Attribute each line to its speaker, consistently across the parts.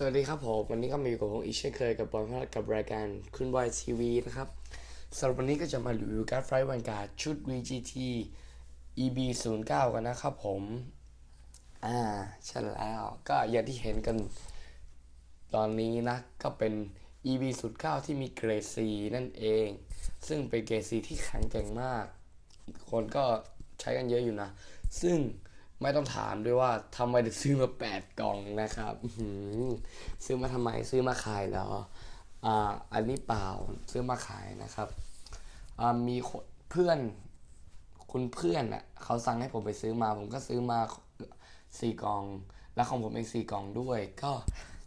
Speaker 1: สวัสดีครับผม วันนี้ก็มาอยู่กับผมอีกเช่นเคยกับบอลพลัดกับรายการคุณบอยทีวีนะครับสำหรับวันนี้ก็จะมารีวิวการ์ดไฟวันการ์ดชุด VGT EB 0 9กันนะครับผม อ่าใช่แล้วก็อย่างที่เห็นกันตอนนี้นะ ก็เป็น EB 0 9ที่มีเกรด C นั่นเอง ซึ่งเป็นเกรด C ที่แข็งแกร่งมาก คนก็ใช้กันเยอะอยู่นะ ซึ่ง ไม่ต้องถามด้วยว่าทำไมถึงซื้อมา8กล่องนะครับซื้อมาทำไมซื้อมาขายเหรออ่าอันนี้เปล่าซื้อมาขายนะครับอ่ามีเพื่อนคุณเพื่อนอะเขาสั่งให้ผมไปซื้อมา ผมก็ซื้อมาสี่กล่อง แล้วของผมเองสี่กล่องด้วย ก็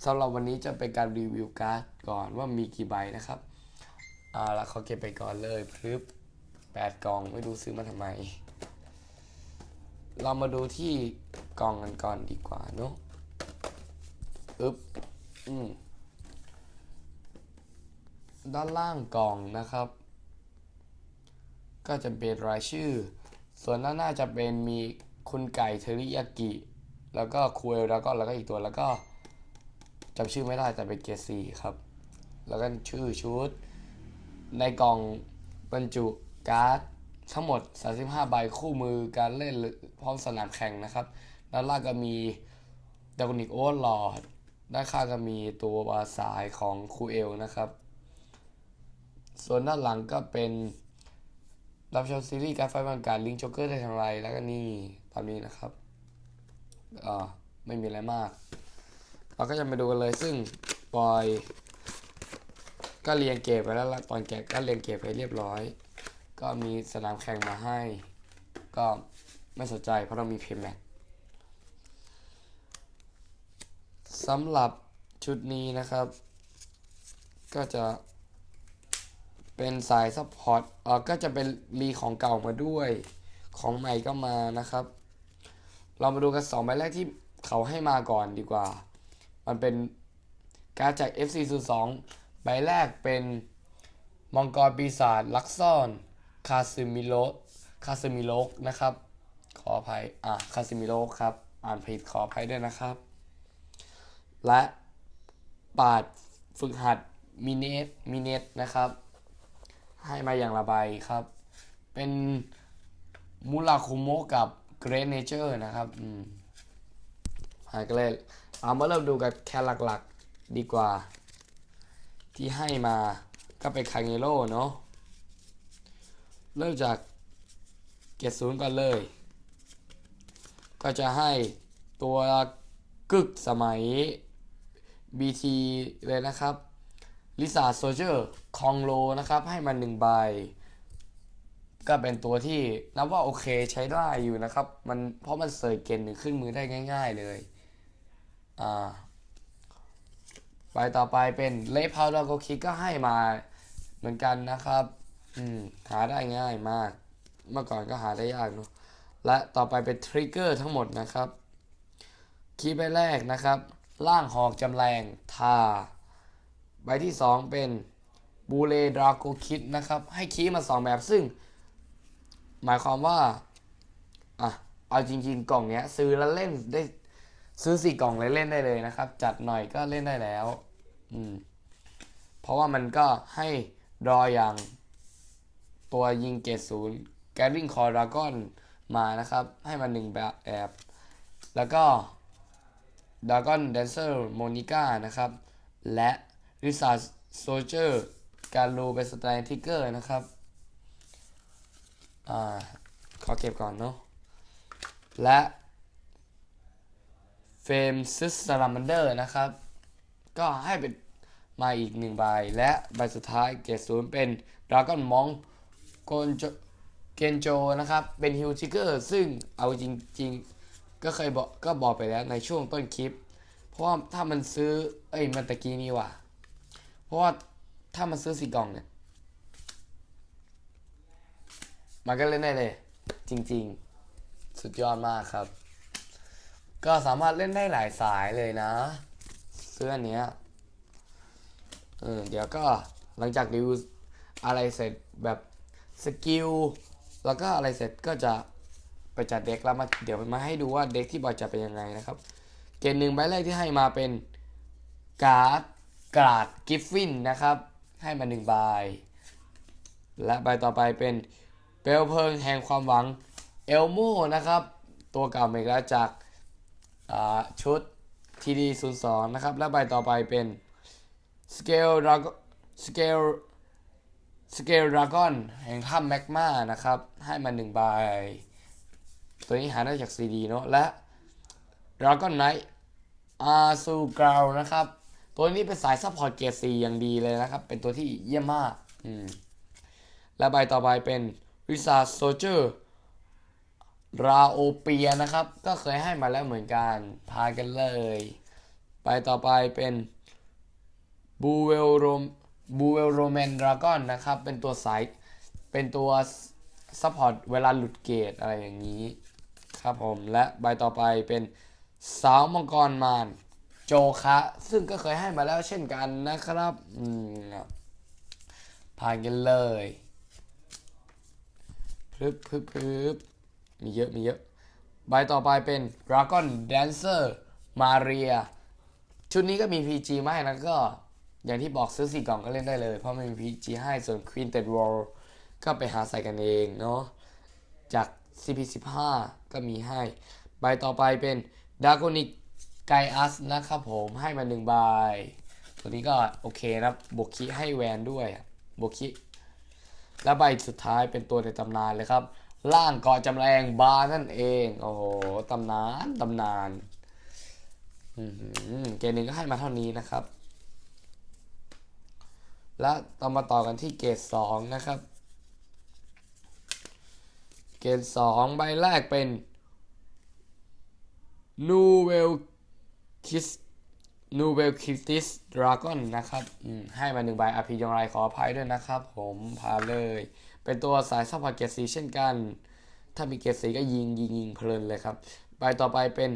Speaker 1: สำหรับวันนี้จะเป็นการรีวิวการ์ดก่อนว่ามีกี่ใบนะครับอ่าแล้วเขาเก็บไปก่อนเลยพรึบแปดกล่องไม่รู้ซื้อมาทำไม เรามาดูที่กล่องกันก่อนดีกว่าเนอะอึ๊บอืมด้านล่างกล่องนะครับ ก็จะเป็นรายชื่อ ส่วนด้านหน้าจะเป็นมีคุณไก่เทริยากิ แล้วก็คุเอลแล้วก็แล้วก็อีกตัวแล้วก็จำชื่อไม่ได้แต่เป็นเกียร์สี่ครับ แล้วก็ชื่อชุด ในกล่องบรรจุการ์ดทั้งหมด 35 ใบคู่มือการเล่นหรื พร้อมสนามแข่งนะครับ ด้านล่างก็มีดากอนิกโอเวอร์ลอดด้านข้างก็มีตัวสายของคูเอลนะครับ ส่วนด้านหลังก็เป็นรับชมซีรีส์การไฟบังการลิงโจ๊กเกอร์ได้ทางไรแล้วก็นี่ตามนี้นะครับอ่าไม่มีอะไรมาก เราก็จะมาดูกันเลยซึ่งบอยก็เรียงเก็บไปแล้วตอนแกะก็เรียงเก็บไปเรียบร้อย ก็มีสนามแข่งมาให้ ก็ ไม่สนใจเพราะเรามีเพย์แมทสำหรับชุดนี้นะครับ ก็จะเป็นสายซัพพอร์ตเออก็จะเป็นรีของเก่ามาด้วย ของใหม่ก็มานะครับ เรามาดูกันสองใบแรกที่เขาให้มาก่อนดีกว่า มันเป็นการจาก FC 0 2ใบแรกเป็นมังกรปีศาจลักซ่อน คาซึมิโลคาซึมิโลกนะครับ ขออภัย อะ คาซึมิโลกครับ อ่านผิดขออภัยด้วยนะครับ และปาดฝึกหัดมิเนตมิเนตนะครับ ให้มาอย่างละใบครับ เป็นมูราคุโมกับเกร t เนเจอร์นะครับ อืมหายกันเลยเอามาเริ่มดูกันแค่หลักๆดีกว่า ที่ให้มาก็เป็นคาเงโร่เนาะ เริ่มจากเกตศูนย์ก่อนเลย ก็จะให้ตัวกึกสมัย BT เลยนะครับลิซ่าโซเจอร์คองโลนะครับ ให้มันหนึ่งใบ ก็เป็นตัวที่นับว่าโอเคใช้ได้อยู่นะครับ มันเพราะมันเสยเกณฑ์หนึ่งขึ้นมือได้ง่าย ๆเลยอ่าไปต่อไปเป็นเลพาวดาโกคิกก็ให้มาเหมือนกันนะครับ อืมหาได้ง่ายมาก เมื่อก่อนก็หาได้ยากเนอะ และต่อไปเป็นทริกเกอร์ทั้งหมดนะครับคีย์ใบแรกนะครับ ล่างหอกจำแรงทา ใบที่ 2 เป็นบูเลดราโกคิดนะครับ ให้คีย์มา 2 แบบซึ่ง หมายความว่า อะ เอาจริง ๆ กล่องเนี้ย ซื้อแล้วเล่นได้ซื้อสี่กล่องเลยเล่นได้เลยนะครับ จัดหน่อยก็เล่นได้แล้ว อืม เพราะว่ามันก็ให้รออย่าง ตัวยิงเกตศูนย์แกริงคอร์ดากอน มานะครับ ให้มาหนึ่งแบบแอบแล้วก็ดากอนแดนเซอร์โมนิกานะครับ และริซาโซเจอร์การลูเป็นสไตล์ทิกเกอร์นะครับอ่าขอเก็บก่อนเนาะและเฟมซิสซาลามันเดอร์นะครับ ก็ให้เป็นมาอีกหนึ่งใบและใบสุดท้ายเกรดศูนย์เป็นดราก้อนมองโกนจ นโจนะครับเป็นฮิวทิกเกอร์ซึ่งเอาจริงๆ ก็เคยบอกก็บอกไปแล้วในช่วงต้นคลิป เพราะว่าถ้ามันซื้อ เอ้ยมันตะกี้นี่ว่ะเพราะว่าถ้ามันซื้อสี่กล่องเนี่ยมันก็เล่นได้เลย จริงๆ สุดยอดมากครับ ก็สามารถเล่นได้หลายสายเลยนะ เสื้อเนี้ยเออเดี๋ยวก็หลังจากรีวิวอะไรเสร็จแบบสกิล แล้วก็อะไรเสร็จก็จะไปจัดเด็กแล้วมาเดี๋ยวมาให้ดูว่าเด็กที่บอยจะเป็นยังไงนะครับ เกณฑ์หนึ่งใบแรกที่ให้มาเป็นการ์ดกราดกิฟฟินนะครับ ให้มาหนึ่งใบและใบต่อไปเป็นเปลวเพลิงแห่งความหวังเอลโมนะครับ ตัวเก่าเมกแล้วจากอ่าชุด TD 0 2นะครับ และใบต่อไปเป็นสเกลดราก้สเกล สเกลดราก้อนแห่งถ้ำแมกมานะครับ ให้มาหนึ่งใบ ตัวนี้หาได้จาก CD เนอะและ Dragon Knight อาซูกราวนะครับ ตัวนี้เป็นสายซัพพอร์ตเกียร์4อย่างดีเลยนะครับ เป็นตัวที่เยี่ยมมากอืมและใบต่อไปเป็นวิซาโซเจอร์ราโอเปียนะครับ ก็เคยให้มาแล้วเหมือนกัน พากันเลย ไปต่อไปเป็นบูเวลโรม บูเวลโรแมนดราก้อนนะครับ เป็นตัวสายเป็นตัวซัพพอร์ตเวลาหลุดเกตอะไรอย่างนี้ ครับผม และใบต่อไปเป็นสาวมังกรมารโจคะ ซึ่งก็เคยให้มาแล้วเช่นกันนะครับผ่านกันเลยพึบพึบพึบมีเยอะ มีเยอะ ใบต่อไปเป็น Dragon Dancer Maria ชุดนี้ก็มี PG มาให้แล้วก็ อย่างที่บอกซื้อสี่กล่องก็เล่นได้เลย เพราะมันมี PG ให้ส่วน Quintet War ก็ไปหาใส่กันเองเนาะจาก CP15 ก็มีให้ ใบต่อไปเป็น d a g o n i c g a i u s นะครับผมให้มาหนึ่งใบตัวนี้ก็โอเคนะบวกคิให้แวนด้วยอะบวกคิและใบสุดท้ายเป็นตัวในตำนานเลยครับ ล่างเกาะจำแรงบาร์นั่นเอง โอ้โหตำนานตำนานเกมหนึ่งก็ให้มาเท่านี้นะครับ และต่อมาต่อกันที่เกรดสองนะครับ เกณฑ์สองใบแรกเป็นนูเวลคิสนูเวลคิติสดราก้อนนะครับอืมให้มาหนึ่งใบอภิยงไรขออภัยด้วยนะครับผมพาเลย เป็นตัวสายซัพพอร์ตเกรดสีเช่นกัน ถ้ามีเกรดสีก็ยิงยิงยิงเพลินเลยครับ ใบต่อไปเป็น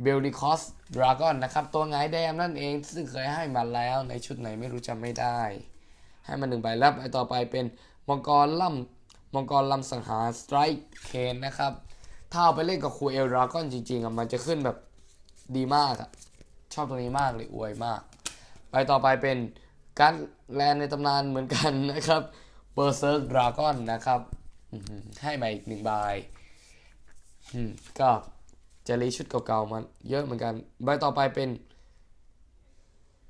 Speaker 1: เบลดิคอสดราก้อนนะครับ ตัวไงแดมนั่นเองซึ่งเคยให้มาแล้วในชุดไหนไม่รู้จำไม่ได้ ให้มาหนึ่งใบแล้วใบต่อไปเป็นมังกรล่ำมังกรลำสังหารสไตรค์เคนนะครับ ถ้าเอาไปเล่นกับคูเอลดราก้อนจริงๆอะมันจะขึ้นแบบดีมากอะชอบตัวนี้มากเลยอวยมาก ไปต่อไปเป็นการแลนในตำนานเหมือนกันนะครับเบอร์เซิร์กดราก้อนนะครับให้มาอีกหนึ่งใบก็ จะรีชุดเก่าๆมาเยอะเหมือนกัน ใบต่อไปเป็น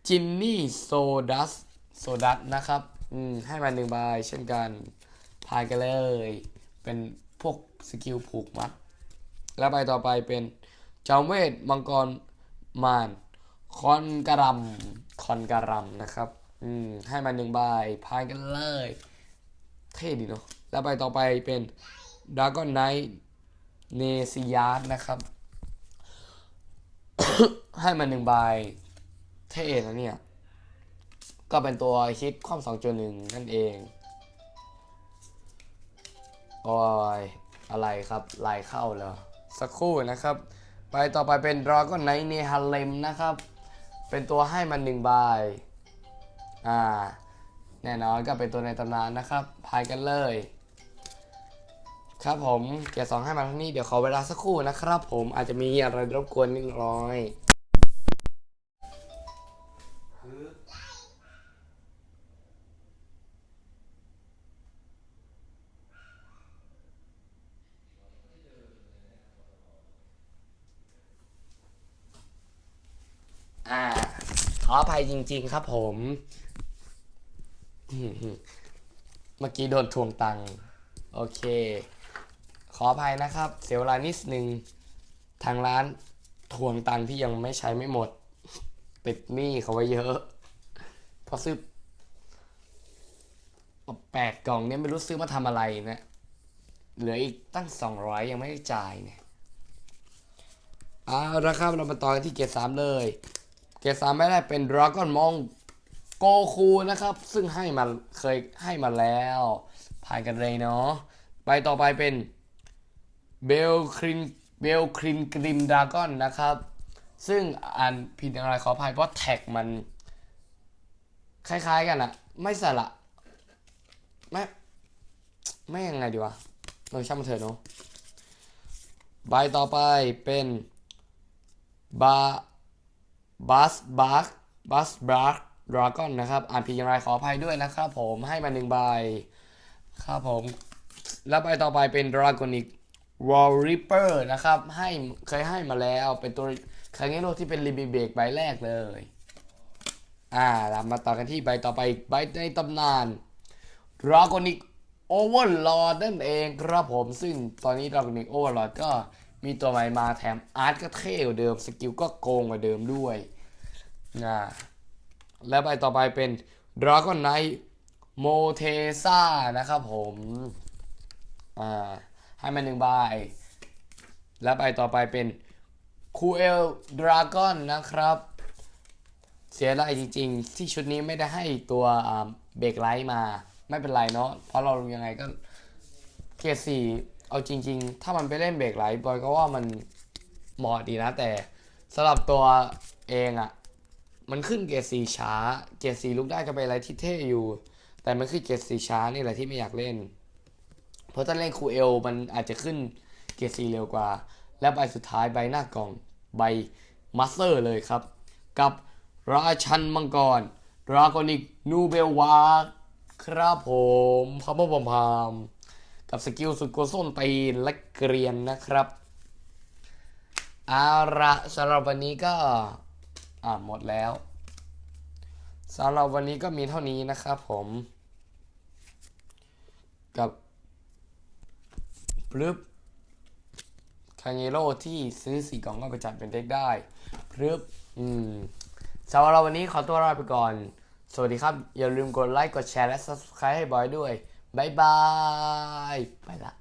Speaker 1: จินนี่โซดัสโซดัสนะครับ อืม ให้มาหนึ่งใบเช่นกันพายกันเลย เป็นพวกสกิลผูกมัด แล้วใบต่อไปเป็นจอมเวทมังกรมารคอนกระรำคอนกระรำนะครับ อืม ให้มาหนึ่งใบพายกันเลย เท่ดีเนาะ แล้วใบต่อไปเป็นด r a ก o n นไนท์เนซิยาร์นะครับ ให้มาหนึ่งใบเท่นะเนี่ย ก็เป็นตัวฮิตความสองจุดหนึ่งนั่นเองโอ้ยอะไรครับลายเข้าแล้วสักครู่นะครับ ไปต่อไปเป็นดราก้อนไนเนฮาเลมนะครับ เป็นตัวให้มันหนึ่งใบอ่าแน่นอนก็เป็นตัวในตำนานนะครับพายกันเลย ครับผมเกียร์สองให้มาเท่านี้เดี๋ยวขอเวลาสักครู่นะครับ ผมอาจจะมีอะไรรบกวนนิดน้อยอ่าขออภัยจริง ๆ ครับผม เมื่อกี้โดนทวงตังค์โอเค ขออภัยนะครับ เสียเวลานิดนึงทางร้านทวงตังค์ที่ยังไม่ใช้ไม่หมด ติดหนี้เขาไว้เยอะเพอซื้อแปดกล่องเนี่ยไม่รู้ซื้อมาทำอะไรนะ เหลืออีกตั้งสองร้อยยังไม่ได้จ่ายเนี่ยเอาละครับเรามาต่อกันที่เกียร์สามเลย เกียร์สามไม่ได้เป็นดราก้อนมองโกคูนะครับ ซึ่งให้มาเคยให้มาแล้วผ่านกันเลยเนาะไปต่อไปเป็น เบลครินเบลครินกริมดราก้อนนะครับ ซึ่งอ่านผิดอะไรขออภัยเพราะแท็กมัน คล้ายๆกันอะไม่สละไม่ไม่ยังไงดีวะเราช่างมันเถอะเนาะใบต่อไปเป็นบาบัสบักบัสบรักดราก้อนนะครับ อ่านผิดอย่างไรขออภัยด้วยนะครับผมให้มาหนึ่งใบครับผม แล้วใบต่อไปเป็นดราก้อนิก วอลริปเปอร์นะครับ ให้เคยให้มาแล้วเป็นตัวครั้งโลกที่เป็นลิมิเบกใบแรกเลย อ่าเรามาต่อกันที่ใบต่อไปใบในตำนานดราก้อนิกโอเวอร์ลอดนั่นเองครับผมซึ่งตอนนี้ดราก้อนิกโอเวอร์ลอดก็มีตัวใหม่มาแถมอาร์ตก็เท่กว่าเดิม สกิลก็โกงกว่าเดิมด้วยนะและใบต่อไปเป็นดราก้อนไนโมเทซ่านะครับผม อ่า ให้มาหนึ่งใบและใบต่อไปเป็นคูเอลดราก้อนนะครับ เสียดายจริงๆ ที่ชุดนี้ไม่ได้ให้ตัวเบรกไลท์มาไม่เป็นไรเนาะเพราะเรายังไงก็เกียร์สี่เอาจริง ๆ ถ้ามันไปเล่นเบรกไลท์บอยก็ว่ามันเหมาะดีนะ แต่สำหรับตัวเองอะ่ะ มันขึ้นเกียร์สี่ช้า เกียร์สี่ลุกได้ก็เป็นอะไรที่เท่อยู่ แต่มันขึ้นเกียร์สี่ช้านี่แหละที่ไม่อยากเล่น เพราะถ้าเล่นคูเอลมันอาจจะขึ้นเกียร์สี่เร็วกว่า และใบสุดท้ายใบหน้ากล่องใบมาสเตอร์เลยครับ กับราชันมังกรดราโกนิกนูเบลวาครับผมพามพามพามกับสกิลสุดโกส้นตีนและเกรียนนะครับอาละสำหรับวันนี้ก็อ่าหมดแล้วสำหรับวันนี้ก็มีเท่านี้นะครับผม กับ พลึบคางเงโร่ที่ซื้อสี่กล่องก็ไปจัดเป็นเด็กได้พลึบอืมสำหรับวันนี้ขอตัวลาไปก่อน สวัสดีครับ อย่าลืมกดไลค์ กดแชร์ และ subscribe ให้บอยด้วย บ๊ายบาย ไปละ